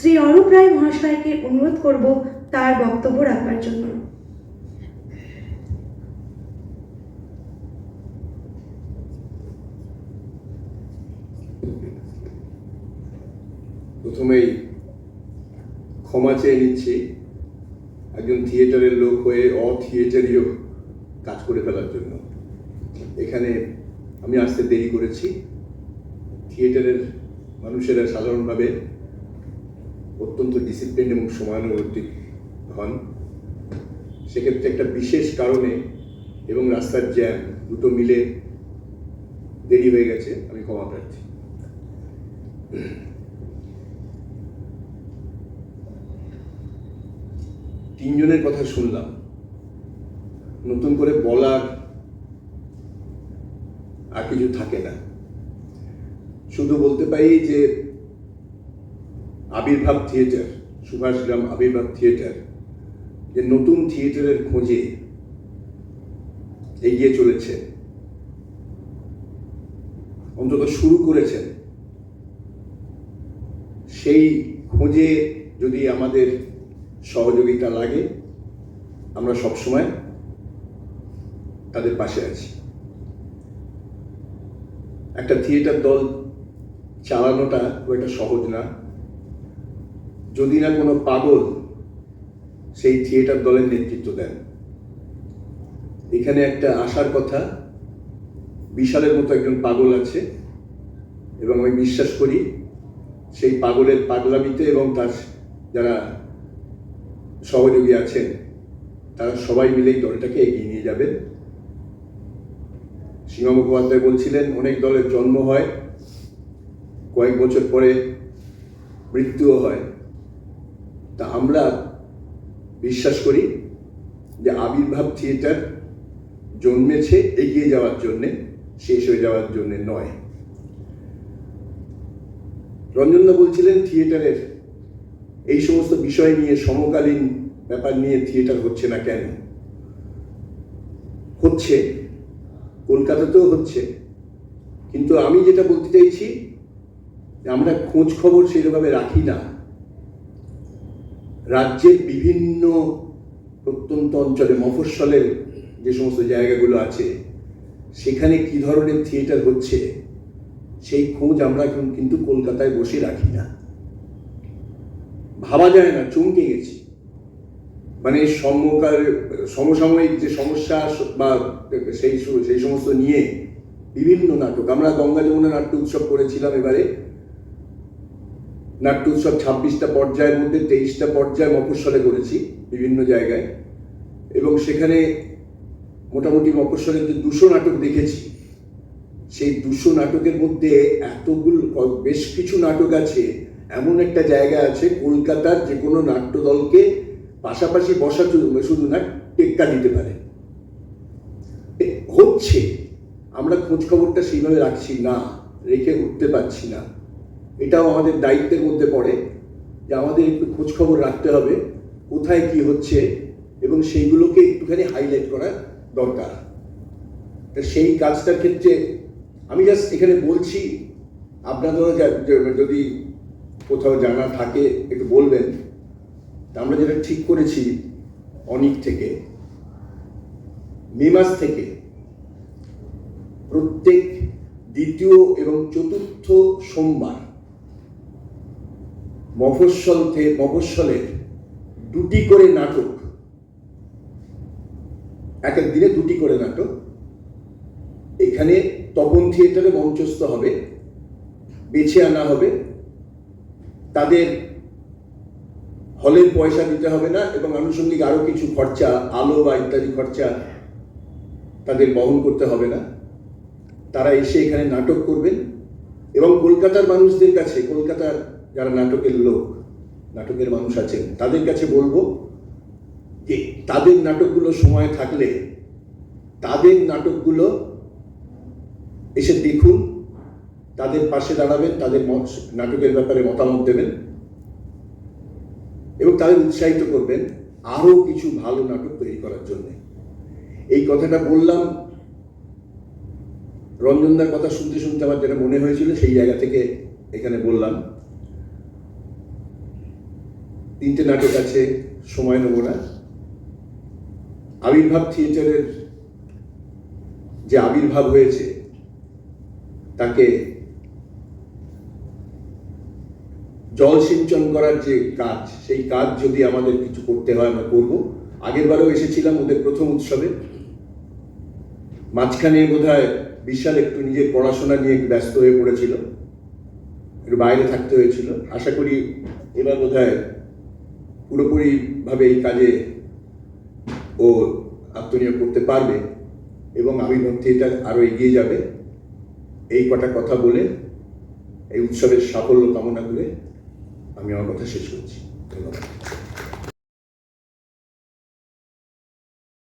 শ্রী অরূপ রায় মহাশয়কে অনুরোধ করব তার বক্তব্য রাখবার জন্য। প্রথমেই ক্ষমা চেয়ে নিচ্ছি। একজন থিয়েটারের লোক হয়ে অথিয়েটারীয় কাজ করে ফেলার জন্য। এখানে আমি আসতে দেরি করেছি। থিয়েটারের মানুষেরা সাধারণভাবে অত্যন্ত ডিসিপ্লিন এবং সময়ানুবর্তী হন। সেক্ষেত্রে একটা বিশেষ কারণে এবং রাস্তার জ্যাম দুটো মিলে দেরি হয়ে গেছে, আমি ক্ষমা প্রার্থী। তিনজনের কথা শুনলাম। নতুন করে বলার আর কিছু থাকে না। শুধু বলতে পারি যে আবির্ভাব থিয়েটার সুভাষগ্রাম আবির্ভাব থিয়েটার। যে নতুন থিয়েটারের খোঁজে এগিয়ে চলেছে। অন্তত শুরু করেছেন। সেই খোঁজে যদি আমাদের সহযোগিতা লাগে, আমরা সবসময় তাদের পাশে আছি। একটা থিয়েটার দল চালানোটা খুব একটা সহজ না। যদি না কোনো পাগল সেই থিয়েটার দলের নেতৃত্ব দেন। এখানে একটা আসার কথা, বিশালের মতো একজন পাগল আছে এবং আমি বিশ্বাস করি সেই পাগলের পাগলামিতে এবং তার যারা সহযোগী আছেন, তারা সবাই মিলেই দলটাকে এগিয়ে নিয়ে যাবেন। সীমা মুখোপাধ্যায় বলছিলেন, অনেক দলের জন্ম হয়, কয়েক বছর পরে মৃত্যুও হয়। তা আমরা বিশ্বাস করি যে আবির্ভাব থিয়েটার জন্মেছে এগিয়ে যাওয়ার জন্যে, শেষ হয়ে যাওয়ার জন্যে নয়। রঞ্জনদা বলছিলেন, থিয়েটারের এই সমস্ত বিষয় নিয়ে সমকালীন ব্যাপার নিয়ে থিয়েটার হচ্ছে না কেন? হচ্ছে, কলকাতাতেও হচ্ছে। কিন্তু আমি যেটা বলতে চাইছি, আমরা খোঁজ খবর সেরকমভাবে রাখি না। রাজ্যের বিভিন্ন প্রত্যন্ত অঞ্চলে মফস্বলের যে সমস্ত জায়গাগুলো আছে, সেখানে কি ধরনের থিয়েটার হচ্ছে, সেই খোঁজ আমরা কিন্তু কলকাতায় বসে রাখি না। ভাবা যায় না, চমকে গেছি। মানে সমকাল, সমসাময়িক যে সমস্যা বা সেই সেই সমস্ত নিয়ে বিভিন্ন নাটক। আমরা গঙ্গা যমুনা নাট্য উৎসব করেছিলাম এবারে। নাট্য উৎসব ছাব্বিশটা পর্যায়ের মধ্যে তেইশটা পর্যায় মফস্বলে করেছি বিভিন্ন জায়গায়। এবং সেখানে মোটামুটি মফস্বলের যে দুশো নাটক দেখেছি, সেই দুশো নাটকের মধ্যে এতগুলো বেশ কিছু নাটক আছে, এমন একটা জায়গা আছে কলকাতার যে কোনো নাট্য দলকে পাশাপাশি বসা শুধু না, টেক্কা দিতে পারে। হচ্ছে। আমরা খোঁজ খবরটা সেইভাবে রাখছি না, রেখে উঠতে পারছি না। এটাও আমাদের দায়িত্বের মধ্যে পড়ে যে আমাদের একটু খোঁজখবর রাখতে হবে, কোথায় কি হচ্ছে এবং সেইগুলোকে একটুখানি হাইলাইট করা দরকার। তা সেই কাজটার ক্ষেত্রে আমি জাস্ট এখানে বলছি, আপনাদেরও যদি কোথাও জানা থাকে, একটু বলবেন। তা আমরা যেটা ঠিক করেছি অনিক থেকে, মে মাস থেকে প্রত্যেক দ্বিতীয় এবং চতুর্থ সোমবার মফস্বল মফস্বলের দুটি করে নাটক। এক এক দিনে দুটি করে নাটক। এখানে তপন থিয়েটারে মঞ্চস্থ হবে, বেছে আনা হবে। তাদের হলের পয়সা দিতে হবে না এবং আনুষঙ্গিক আরও কিছু খরচা, আলো বা ইত্যাদি খরচা তাদের বহন করতে হবে না। তারা এসে এখানে নাটক করবেন এবং কলকাতার মানুষদের কাছে, কলকাতার যারা নাটকের লোক, নাটকের মানুষ আছেন, তাদের কাছে বলব যে তাদের নাটকগুলো সময় থাকলে তাদের নাটকগুলো এসে দেখুন, তাদের পাশে দাঁড়াবেন, তাদের নাটকের ব্যাপারে মতামত দেবেন এবং তাদের উৎসাহিত করবেন আরও কিছু ভালো নাটক তৈরি করার জন্য। এই কথাটা বললাম রঞ্জনদার কথা শুনতে শুনতে আমার যেটা মনে হয়েছিল সেই জায়গা থেকে এখানে বললাম। তিনটে নাটক আছে, সময় নেব না। আবির্ভাব থিয়েটারের যে আবির্ভাব হয়েছে, তাকে জল সিঞ্চন করার যে কাজ, সেই কাজ যদি আমাদের কিছু করতে হয়, আমরা করব। আগের বারেও এসেছিলাম ওদের প্রথম উৎসবে। মাঝখানে বোধ হয় বিশাল একটু নিজের পড়াশোনা নিয়ে ব্যস্ত হয়ে পড়েছিল। একটু বাইরে থাকতে হয়েছিল। আশা করি এবার বোধহয় পুরোপুরিভাবে এই কাজে ও আত্মনিয়োগ করতে পারবে এবং আমি মধ্যে এটা আরও এগিয়ে যাবে। এই কটা কথা বলে, এই উৎসবের সাফল্য কামনা করে আমি আমার কথা শেষ করছি। ধন্যবাদ।